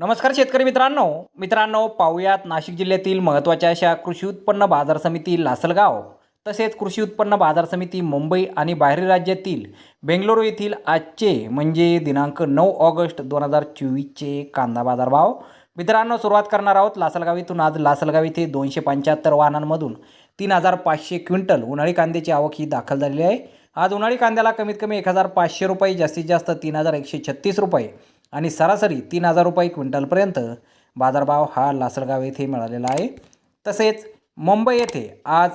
नमस्कार शेतकरी मित्रांनो. मित्रांनो पाहूयात नाशिक जिल्ह्यातील महत्त्वाच्या अशा कृषी उत्पन्न बाजार समिती लासलगाव तसेच कृषी उत्पन्न बाजार समिती मुंबई आणि बाहेरील राज्यातील बेंगलोर येथील आजचे म्हणजे दिनांक नऊ ऑगस्ट दोन हजार चोवीसचे कांदा बाजारभाव. मित्रांनो सुरुवात करणार आहोत लासलगाव इथून. आज लासलगाव इथे दोनशे पंच्याहत्तर वाहनांमधून तीन हजार पाचशे क्विंटल उन्हाळी कांद्याची आवक ही दाखल झालेली आहे. आज उन्हाळी कांद्याला कमीत कमी एक हजार पाचशे रुपये जास्तीत जास्त तीन हजार एकशे छत्तीस रुपये. आणि सरासरी तीन हजार रुपये क्विंटलपर्यंत बाजारभाव हा लासलगाव येथे मिळालेला आहे. तसेच मुंबई येथे आज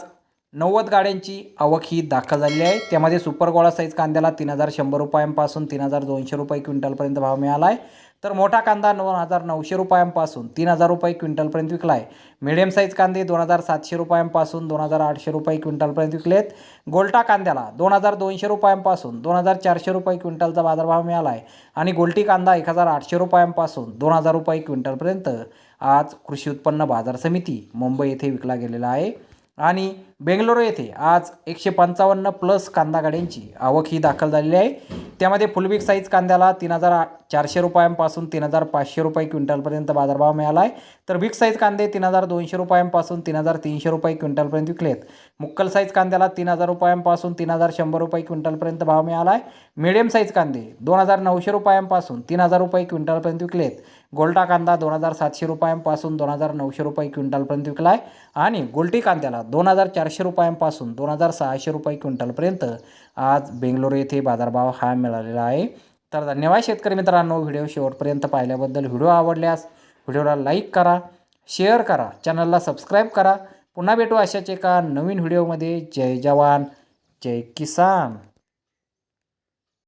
नव्वद गाड्यांची आवक ही दाखल झालेली आहे. त्यामध्ये सुपर गोळा साईज कांद्याला तीन हजार शंभर रुपयांपासून तीन हजार दोनशे रुपये क्विंटलपर्यंत भाव मिळाला आहे तर मोठा कांदा दोन हजार नऊशे रुपयांपासून तीन हजार रुपये क्विंटलपर्यंत विकला आहे मिडियम साईज कांदे दोन हजार सातशे रुपयांपासून दोन हजार आठशे रुपये क्विंटलपर्यंत विकलेत. गोल्टा कांद्याला दोन हजार दोनशे रुपयांपासून दोन हजार चारशे रुपये क्विंटलचा बाजारभाव मिळाला आहे आणि गोल्टी कांदा एक हजार आठशे रुपयांपासून दोन हजार रुपये क्विंटलपर्यंत आज कृषी उत्पन्न बाजार समिती मुंबई येथे विकला गेलेला आहे. आणि बेंगलोर येथे आज एकशे पंचावन्न प्लस कांदा गाड्यांची आवक ही दाखल झालेली आहे. त्यामध्ये फुलबिक साईज कांद्याला तीन हजार चारशे रुपयांपासून तीन हजार पाचशे रुपये क्विंटलपर्यंत बाजारभाव मिळाला आहे. तर बिग साईज कांदे तीन हजार दोनशे रुपयांपासून तीन हजार तीनशे रुपये क्विंटलपर्यंत विकलेत मुक्कल साईज कांद्याला तीन हजार रुपयांपासून तीन हजार शंभर रुपये क्विंटलपर्यंत भाव मिळाला आहे. मिडियम साईज कांदे दोन हजार नऊशे रुपयांपासून तीन हजार रुपये क्विंटलपर्यंत विकलेत गोल्टा कांदा दोन हजार सातशे रुपयांपासून दोन हजार नऊशे रुपये क्विंटलपर्यंत विकला आहे आणि गोल्टी कांद्याला दोन हजार चारशे रुपयांपासून दोन हजार सहाशे रुपये क्विंटलपर्यंत आज बेंगलोर येथे बाजारभाव हा मिळालेला आहे. तर धन्यवाद शेतकरी मित्रांनो व्हिडिओ शेवटपर्यंत पाहिल्याबद्दल व्हिडिओ आवडल्यास व्हिडिओला लाईक करा शेअर करा चॅनलला सबस्क्राईब करा. पुन्हा भेटू अशाच एका नवीन व्हिडिओमध्ये. जय जवान जय किसान.